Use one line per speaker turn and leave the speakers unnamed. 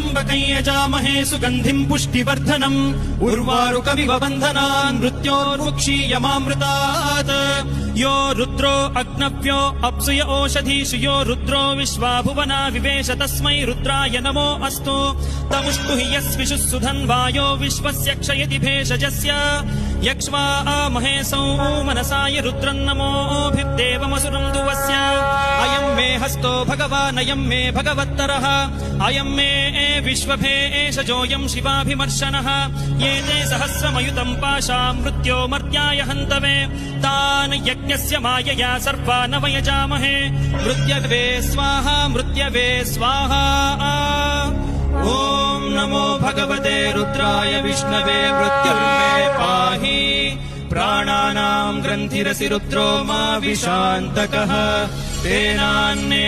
त्र्यम्बकम् यजामहे सुगन्धिम् पुष्टिवर्धनम् उर्वारुकमिव बन्धनान् मृत्योर्मुक्षीयमामृतात् यो रुद्रो अग्नव्यो अप्सुय ओषधीषु यो रुद्रो विश्वा भुवना विवेश तस्मै रुद्राय नमो अस्तु तमुष्टु हि यस्विषुः सुधन्वायो विश्वस्य क्षयति भेषजस्य यक्ष्वा महेशौ मनसाय रुद्रन्नमोभिर्देवमसुरम् दुवस्य अयम् मे हस्तो भगवानयम् मे भगवत्तरः। अयम् मे विश्वभेषजोऽयम् शिवाभिमर्शनः। ये ते सहस्रमयुतम् पाशाम् मृत्यो मर्त्याय हन्तवे। तान् यज्ञस्य मायया सर्वा न वयजामहे मृत्यवे स्वाहा मृत्यवे स्वाहा। ॐ नमो भगवते रुद्राय विष्णवे मृत्युर्मे पाहि। प्राणानाम् ग्रन्थिरसि रुद्रो मा विशान्तकः तेनान्नेनाप्यायस्व